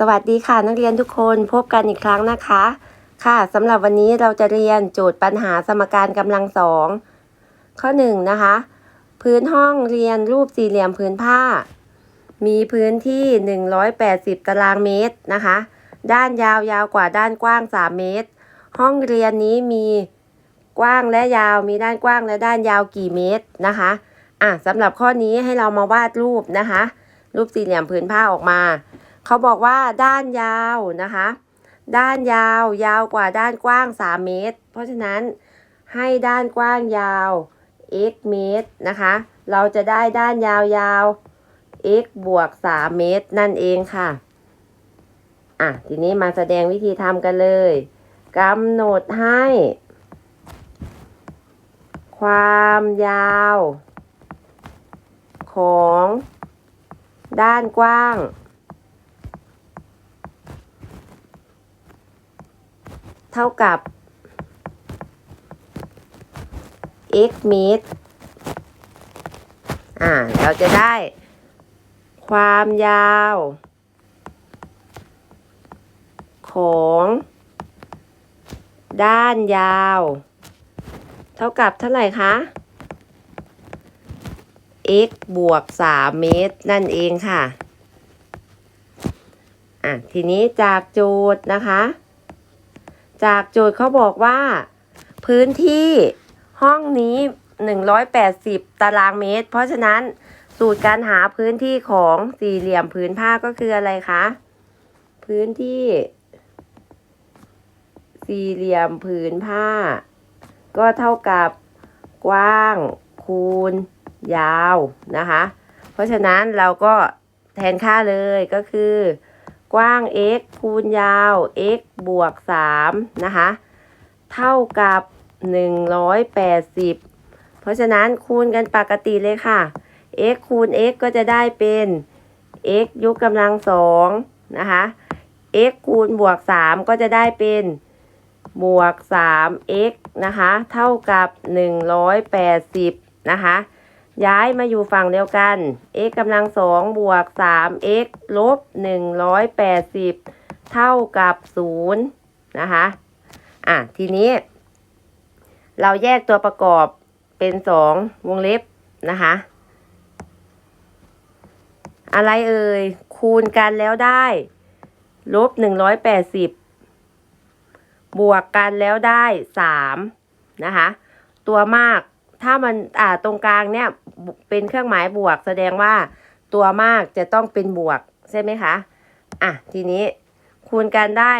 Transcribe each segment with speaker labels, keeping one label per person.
Speaker 1: สวัสดีค่ะนักเรียนทุกคนพบกันอีกครั้งนะคะ ค่ะสำหรับวันนี้เราจะเรียนโจทย์ปัญหาสมการกำลังสองข้อหนึ่งนะคะ พื้นห้องเรียนรูปสี่เหลี่ยมพื้นผ้า มีพื้นที่ 180 ตารางเมตรนะคะ ด้านยาวยาวกว่าด้านกว้าง 3 เมตร ห้องเรียนนี้มีกว้างและยาวมีด้านกว้างและด้านยาวกี่เมตรนะคะอะสำหรับข้อนี้ให้เรามาวาดรูปนะคะ รูปสี่เหลี่ยมพื้นผ้าออกมา เขาบอกว่าด้านยาวนะคะ ด้านยาวยาวกว่าด้านกว้าง 3 เมตร เพราะฉะนั้นให้ด้านกว้างยาว x เมตรนะคะ เราจะได้ด้านยาวยาว x บวก 3 เมตรนั่นเองค่ะ อะ ทีนี้มาแสดงวิธีทำกันเลยกำหนดให้ ความยาว ของด้านกว้าง เท่ากับ x เมตร อ่า เราจะได้ ความยาว ของ ด้านยาว เท่ากับเท่าไหร่คะ x บวก 3 เมตร นั่นเองค่ะ อะ ทีนี้จากโจทย์นะคะ จากโจทย์เขาบอกว่า พื้นที่ห้องนี้ 180 ตารางเมตร เพราะฉะนั้นสูตรการหาพื้นที่ของสี่เหลี่ยมผืนผ้าก็คืออะไรคะ พื้นที่ สี่เหลี่ยมผืนผ้า ก็เท่ากับกว้าง คูณ ยาวนะคะ เพราะฉะนั้นเราก็แทนค่าเลยก็คือ กว้าง x คูณยาว x บวก 3 นะคะ เท่ากับ 180 เพราะฉะนั้นคูณกันปกติเลยค่ะ x คูณ x ก็จะได้เป็น x ยกกำลังสองนะคะ x คูณบวก 3 ก็จะได้เป็นบวก 3x นะคะ เท่ากับ 180 นะคะ ย้ายมาอยู่ฝั่งเดียวกัน x กำลังสองบวก 3x ลบ180เท่ากับ0นะคะ อะ ทีนี้ เราแยกตัวประกอบเป็น2วงเล็บนะคะ อะไรเอ่ย คูณกันแล้วได้ลบ180บวกกันแล้วได้3นะคะ ตัวมาก ถ้ามันอ่าตรงกลางเนี่ยเป็นเครื่องหมายบวก แสดงว่าตัวมากจะต้องเป็นบวกใช่ไหมคะอะทีนี้คูณกันได้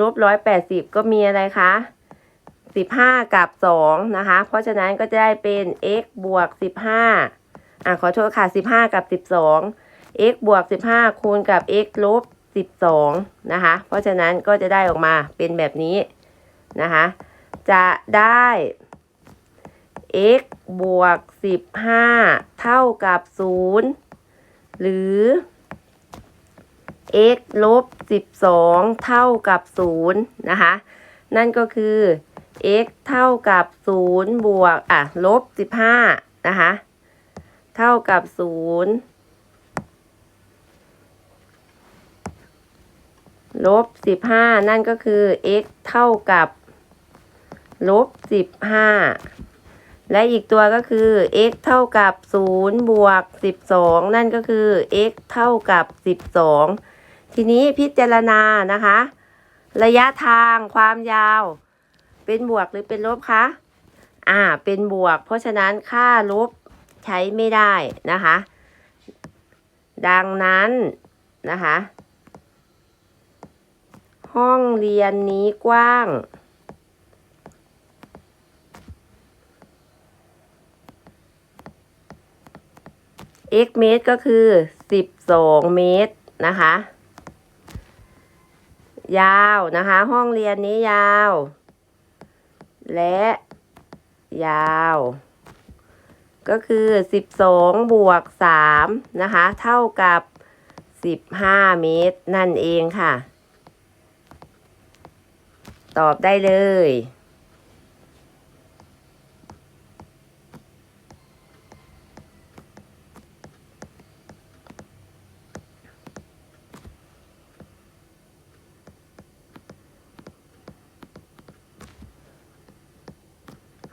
Speaker 1: ลบร้อยแปดสิบก็มีอะไรคะสิบห้ากับสองนะคะ เพราะฉะนั้นก็จะได้เป็น x บวกสิบห้าอะขอโทษค่ะสิบห้ากับสิบสอง x บวกสิบห้าคูณกับ x ลบสิบสองนะคะ เพราะฉะนั้นก็จะได้ออกมาเป็นแบบนี้นะคะ จะได้ x บวก 15 เท่ากับ 0 หรือ x ลบ 12 เท่ากับ 0 นะคะ นั่นก็คือ x เท่ากับ 0 บวก อะ ลบ 15 นะคะ เท่ากับ 0 ลบ 15 นั่นก็คือ x เท่ากับ ลบ 15 และอีกตัวก็คือ x เท่ากับ 0 บวก 12 นั่นก็คือ x เท่ากับ 12 ทีนี้พิจารณานะคะ ระยะทางความยาว เป็นบวกหรือเป็นลบคะ อ่า เป็นบวก เพราะฉะนั้นค่าลบใช้ไม่ได้นะคะ ดังนั้นนะคะ ห้องเรียนนี้กว้าง x เมตรก็คือ 12 เมตรนะคะ ยาวนะคะ ห้องเรียนนี้ยาว และยาว ก็คือ 12 บวก 3 นะคะ เท่ากับ 15 เมตรนั่นเองค่ะ ตอบได้เลย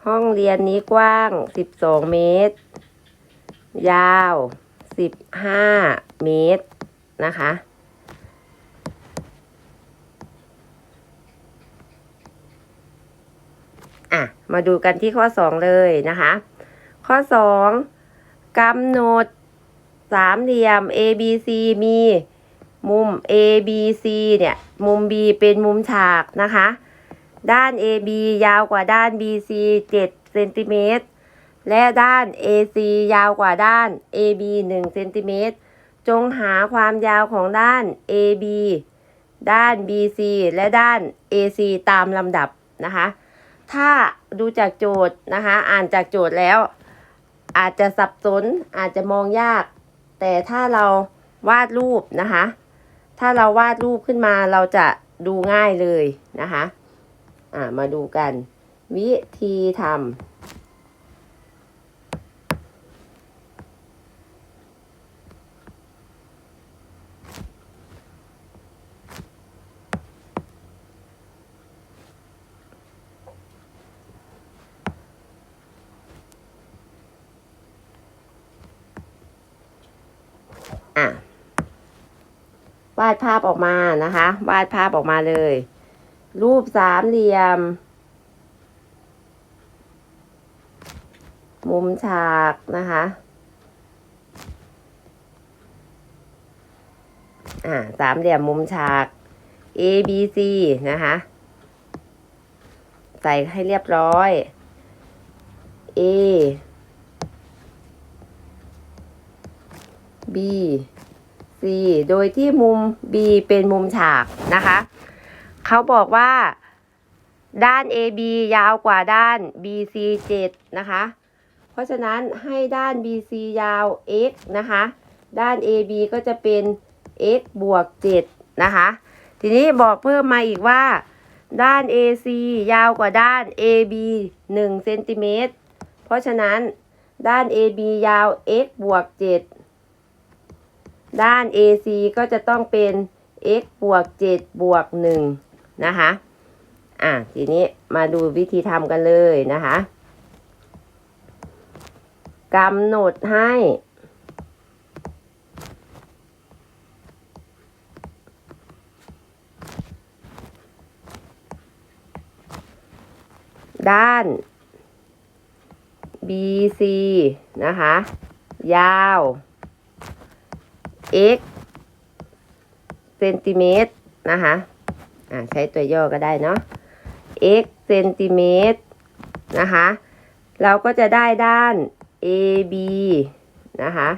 Speaker 1: ห้องเรียนนี้กว้าง 12 เมตร ยาว 15 เมตรนะคะ อะ มาดูกันที่ข้อ 2 เลยนะคะ ข้อ 2กำหนดสามเหลี่ยม A B C มีมุม A B C เนี่ย มุม B เป็นมุมฉากนะคะ ด้าน AB ยาวกว่าด้าน BC 7เซนติเมตร และด้าน AC ยาวกว่าด้าน AB 1เซนติเมตร จงหาความยาวของด้าน AB ด้าน BC และด้าน AC ตามลำดับนะคะ ถ้าดูจากโจทย์นะคะ อ่านจากโจทย์แล้ว อาจจะสับสน อาจจะมองยาก แต่ถ้าเราวาดรูปนะคะ ถ้าเราวาดรูปขึ้นมาเราจะดูง่ายเลยนะคะ อ่ามาดูกัน วิธีทำอะวาดภาพออกมานะคะ วาดภาพออกมาเลย รูปสามเหลี่ยม มุมฉากนะคะ อ่าสามเหลี่ยมมุมฉาก A B C นะคะ ใส่ให้เรียบร้อย A B C โดยที่มุม B เป็นมุมฉากนะคะ เขาบอกว่า ด้าน AB ยาวกว่าด้าน BC 7 นะคะ เพราะฉะนั้นให้ด้าน BC ยาว x นะคะ ด้าน AB ก็จะเป็น x บวก 7 นะคะ ทีนี้บอกเพิ่มมาอีกว่า ด้าน AC ยาวกว่าด้าน AB 1เซนติเมตร เพราะฉะนั้นด้าน AB ยาว x บวก 7 ด้าน AC ก็จะต้องเป็น x บวก 7 บวก 1 นะคะ อะทีนี้มาดูวิธีทำกันเลยนะคะกำหนดให้ ด้าน BC นะคะ ยาว x เซนติเมตรนะคะ อ่าใช้ตัวย่อก็ได้เนาะ x เซนติเมตรนะคะ เราก็จะได้ด้าน AB นะคะ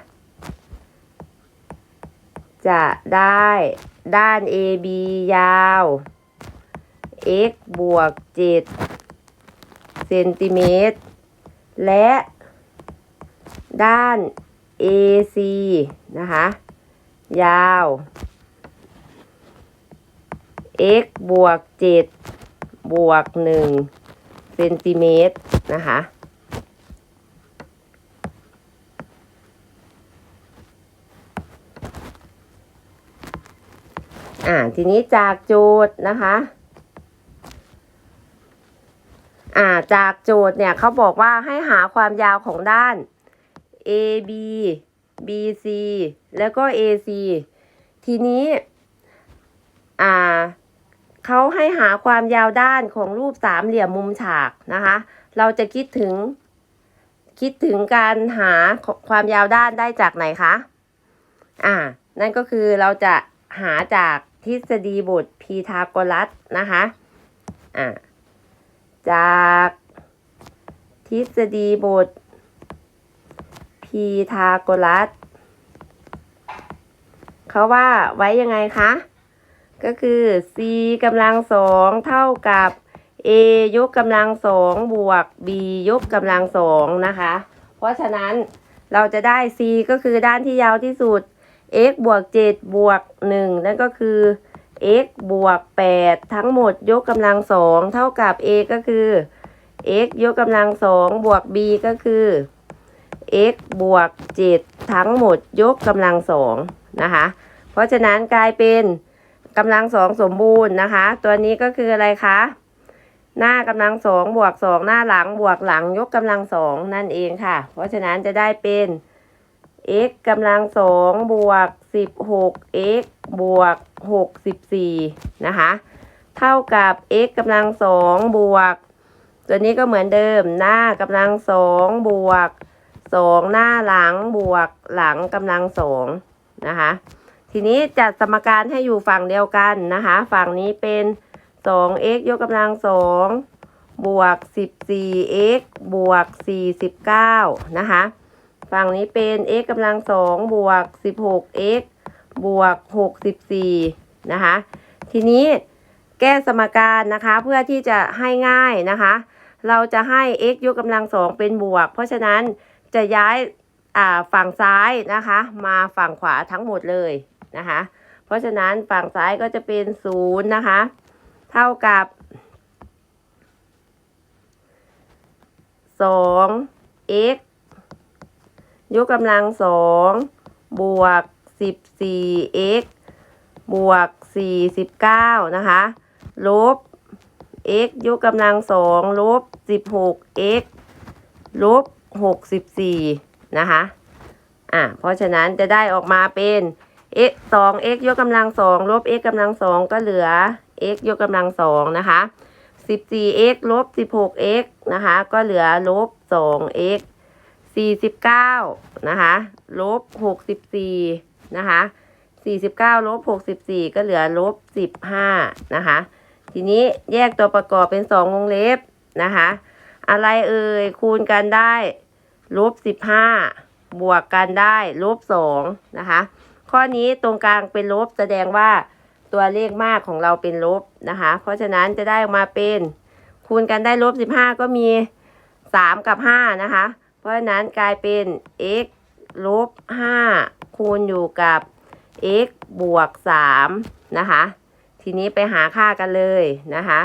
Speaker 1: จะได้ด้าน AB ยาว x บวก 7 เซนติเมตร และ ด้าน AC นะคะ ยาว x บวก 7 บวก 1 เซนติเมตรนะคะ อ่า ทีนี้จากโจทย์นะคะ อ่า จากโจทย์เนี่ยเขาบอกว่าให้หาความยาวของด้าน AB BC แล้วก็ AC ทีนี้ อ่า เขาให้หาความยาวด้านของรูปสามเหลี่ยมมุมฉากนะคะ เราจะคิดถึง คิดถึงการหาความยาวด้านได้จากไหนคะ อ่า นั่นก็คือเราจะหาจากทฤษฎีบทพีทาโกรัสนะคะ อ่า จากทฤษฎีบทพีทาโกรัสเขาว่าไว้ยังไงคะ ก็คือ c กำลังสองเท่ากับ a ยกกำลังสองบวก b ยกกำลังสองนะคะ เพราะฉะนั้นเราจะได้ c ก็คือด้านที่ยาวที่สุด x บวก 7 บวก 1 นั่นก็คือ x บวก 8 ทั้งหมดยกกำลังสองเท่ากับ a ก็คือ x ยกกำลังสองบวก b ก็คือ x บวก 7 ทั้งหมดยกกำลังสองนะคะ เพราะฉะนั้นกลายเป็น กำลังสองสมบูรณ์นะคะ ตัวนี้ก็คืออะไรคะ หน้ากำลังสองบวกสองหน้าหลังบวกหลังยกกำลังสองนั่นเองค่ะ เพราะฉะนั้นจะได้เป็น x กำลังสองบวกสิบหก x บวกหกสิบสี่นะคะ เท่ากับ x กำลังสองบวก ตัวนี้ก็เหมือนเดิมหน้ากำลังสองบวกสองหน้าหลังบวกหลังกำลังสองนะคะ ทีนี้จัดสมการให้อยู่ฝั่งเดียวกันนะคะ ฝั่งนี้เป็น 2x ยกกำลังสองบวก 14x บวก 49 นะคะ ฝั่งนี้เป็น x กำลังสองบวก 16x บวก 64 นะคะ ทีนี้แก้สมการนะคะเพื่อที่จะให้ง่ายนะคะ เราจะให้ x ยกกำลังสองเป็นบวก เพราะฉะนั้นจะย้ายฝั่งซ้ายนะคะ มาฝั่งขวาทั้งหมดเลย นะคะ เพราะฉะนั้นฝั่งซ้ายก็จะเป็นศูนย์นะคะ เท่ากับสอง x ยกกำลังสองบวกสิบสี่ x บวกสี่สิบเก้านะคะ ลบ x ยกกำลังสองลบสิบหก x ลบหกสิบสี่นะคะ อะ เพราะฉะนั้นจะได้ออกมาเป็น x สอง x ยกกำลังสองลบ x กำลังสองก็เหลือ x ยกกำลังสองนะคะสิบสี่ x ลบสิบหก x นะคะ ก็เหลือลบสอง x สี่สิบเก้านะคะลบหกสิบสี่นะคะสี่สิบเก้าลบหกสิบสี่ก็เหลือลบสิบห้านะคะ ทีนี้แยกตัวประกอบเป็นสองวงเล็บนะคะ อะไรเอ่ยคูณกันได้ลบสิบห้าบวกกันได้ลบสองนะคะ ข้อนี้ตรงกลางเป็นลบแสดงว่าตัวเลขมากของเราเป็นลบนะคะ เพราะฉะนั้นจะได้ออกมาเป็นคูณกันได้ลบสิบห้าก็มีสามกับห้านะคะ เพราะฉะนั้นกลายเป็น x ลบห้าคูณอยู่กับ x บวกสามนะคะ ทีนี้ไปหาค่ากันเลยนะคะ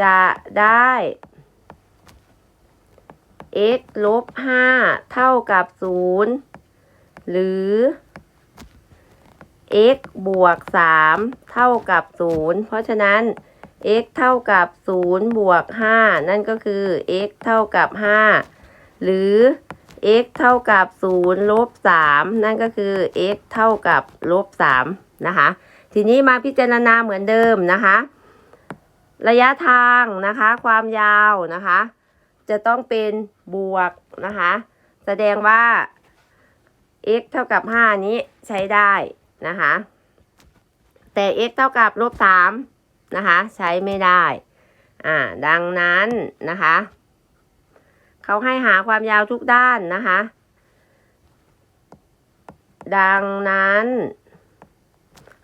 Speaker 1: จะได้ x ลบห้าเท่ากับศูนย์หรือ x บวกสามเท่ากับศูนย์เพราะฉะนั้น x เท่ากับศูนย์บวกห้านั่นก็คือ x เท่ากับห้าหรือ x เท่ากับศูนย์ลบสามนั่นก็คือ x เท่ากับลบสามนะคะ ทีนี้มาพิจารณาเหมือนเดิมนะคะ ระยะทางนะคะ ความยาวนะคะ จะต้องเป็นบวกนะคะ แสดงว่า x เท่ากับห้านี้ใช้ได้ นะคะ แต่ x เท่ากับลบสามนะคะ ใช้ไม่ได้ อ่า ดังนั้นนะคะ เขาให้หาความยาวทุกด้านนะคะ ดังนั้น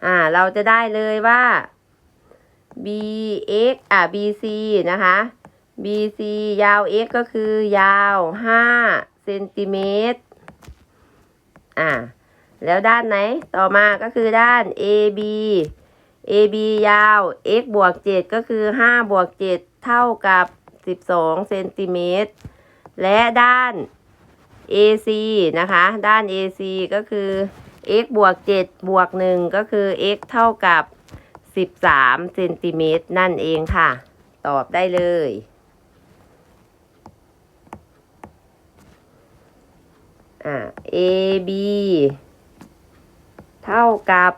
Speaker 1: อ่า เราจะได้เลยว่า bx อ่า bc นะคะ bc ยาว x ก็คือยาว 5 เซนติเมตร อ่า แล้วด้านไหนต่อมาก็คือด้าน ab ab ยาว x บวก 7 ก็คือ 5 บวก 7 เท่ากับ 12 เซนติเมตร และด้าน AC นะคะ ด้าน AC ก็คือ x บวก 7 บวก 1 ก็คือ x เท่ากับ 13 เซนติเมตรนั่นเองค่ะ ตอบได้เลยอ่า AB เท่ากับ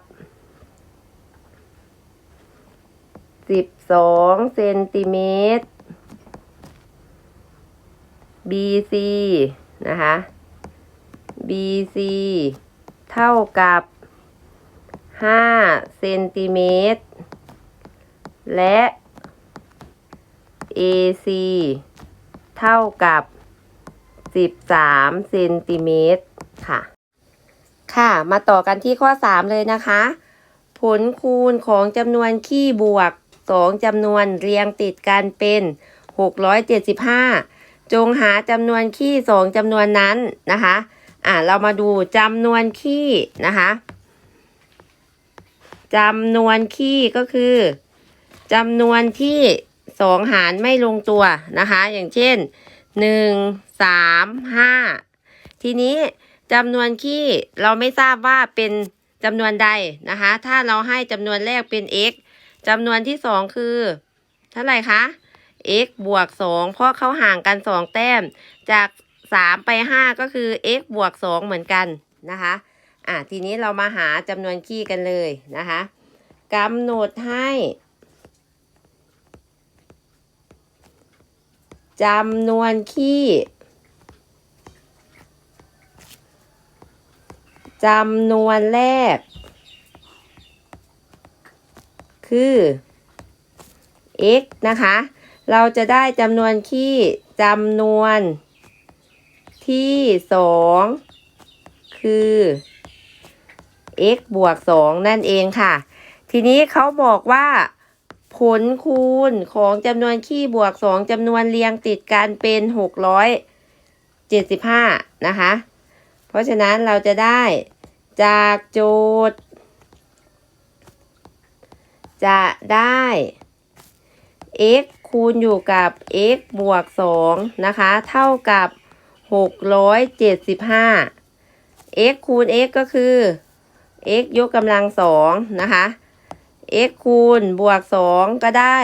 Speaker 1: 12เซนติเมตร BC นะคะ BC เท่ากับ5เซนติเมตร และ AC เท่ากับ13เซนติเมตรค่ะ ค่ะ มาต่อกันที่ข้อ 3 เลยนะคะ ผลคูณของจำนวนขี้บวก 2จำนวนเรียงติดกันเป็น 675 จงหาจำนวนขี้ 2จำนวนนั้นนะคะ อ่าเรามาดูจำนวนขี้นะคะจำนวนขี้ก็คือจำนวนที่สองหารไม่ลงตัวนะคะ อย่างเช่นหนึ่งสามห้าทีนี้ จำนวนขี้เราไม่ทราบว่าเป็นจำนวนใดนะคะ ถ้าเราให้จำนวนแรกเป็น x จำนวนที่สองคือ เท่าไหร่คะ x บวกสองเพราะเขาห่างกันสองแต้ม จากสามไปห้าก็คือ x บวกสองเหมือนกันนะคะ อะทีนี้เรามาหาจำนวนขี้กันเลยนะคะกำหนดให้จำนวนขี้ จำนวนแรก คือ x นะคะ เราจะได้จำนวนขี้จำนวนที่สองคือ x บวกสองนั่นเองค่ะ ทีนี้เขาบอกว่า ผลคูณของจำนวนขี้บวกสองจำนวนเรียงติดกันเป็นหกร้อยเจ็ดสิบห้านะคะ เพราะฉะนั้นเราจะได้จากจทย์จะได้ x คูณอยู่กับ x บวก 2 นะคะ เท่ากับ 675 x คูณ x ก็คือ x ยกกำลังสองนะคะ x คูณบวก 2 ก็ได้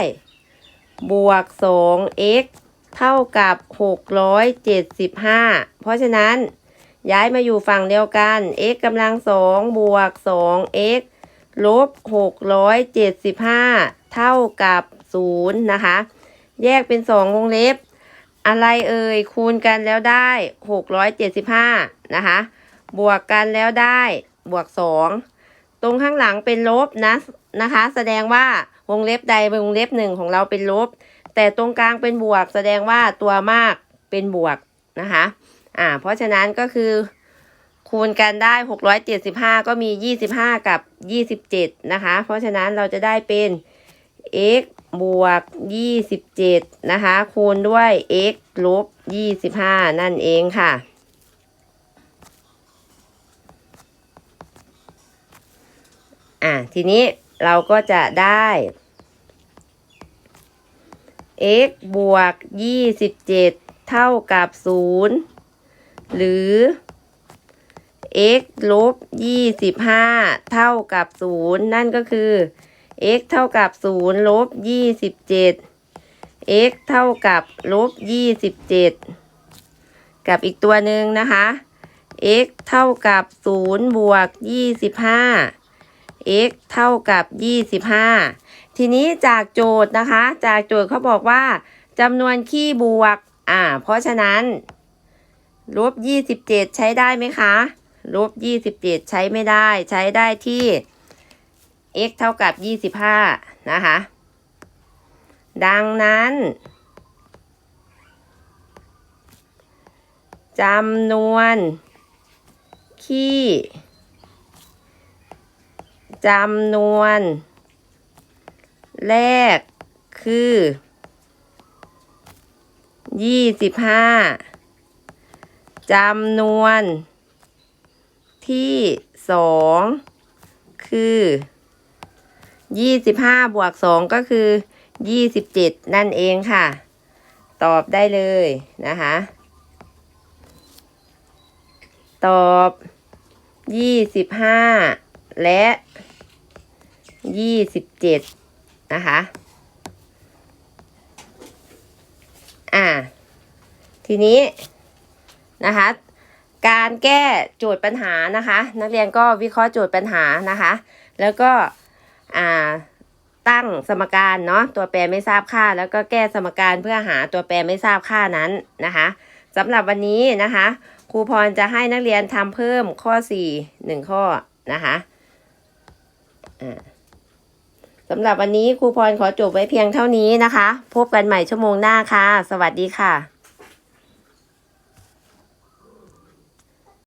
Speaker 1: บวก 2x เท่ากับ 675 เพราะฉะนั้น ย้ายมาอยู่ฝั่งเดียวกัน x กำลังสองบวก 2x ลบ675เท่ากับ0นะคะ แยกเป็น2วงเล็บ อะไรเอ่ยคูณกันแล้วได้675นะคะ บวกกันแล้วได้บวก2ตรงข้างหลังเป็นลบนะนะคะ แสดงว่าวงเล็บใดเป็นวงเล็บหนึ่งของเราเป็นลบ แต่ตรงกลางเป็นบวก แสดงว่าตัวมากเป็นบวกนะคะ อ่า เพราะฉะนั้นก็คือคูณกันได้ 675 ก็มี 25 กับ 27 นะคะ เพราะฉะนั้นเราจะได้เป็น x บวก 27 นะคะ คูณด้วย x ลบ 25 นั่นเองค่ะ อะ ทีนี้เราก็จะได้ x บวก 27 เท่ากับ 0 หรือ x ลบ25 เท่ากับ 0 นั่นก็คือ x เท่ากับ 0 ลบ 27 x เท่ากับ ลบ 27 กับอีกตัวหนึ่งนะคะ x เท่ากับ 0 บวก 25 x เท่ากับ 25 ทีนี้จากโจทย์นะคะ จากโจทย์เขาบอกว่าจำนวนขี้บวก อ่า เพราะฉะนั้น ลบ27ใช้ได้ไหมคะลบ27ใช้ไม่ได้ ใช้ได้ที่ x เท่ากับ25นะคะ ดังนั้นจำนวนขี้จำนวน แรกคือ25 จำนวนที่สองคือ25บวก2ก็คือ27นั่นเองค่ะ ตอบได้เลยนะคะ ตอบ25และ27นะคะ อ่า ทีนี้ นะคะ การแก้โจทย์ปัญหานะคะ นักเรียนก็วิเคราะห์โจทย์ปัญหานะคะ แล้วก็ตั้งสมการเนาะตัวแปรไม่ทราบค่า แล้วก็แก้สมการเพื่อหาตัวแปรไม่ทราบค่านั้นนะคะสำหรับวันนี้นะคะครูพรจะให้นักเรียนทำเพิ่มข้อ 4 1 ข้อนะคะสำหรับวันนี้ครูพรขอจบไว้เพียงเท่านี้นะคะ พบกันใหม่ชั่วโมงหน้าค่ะ สวัสดีค่ะ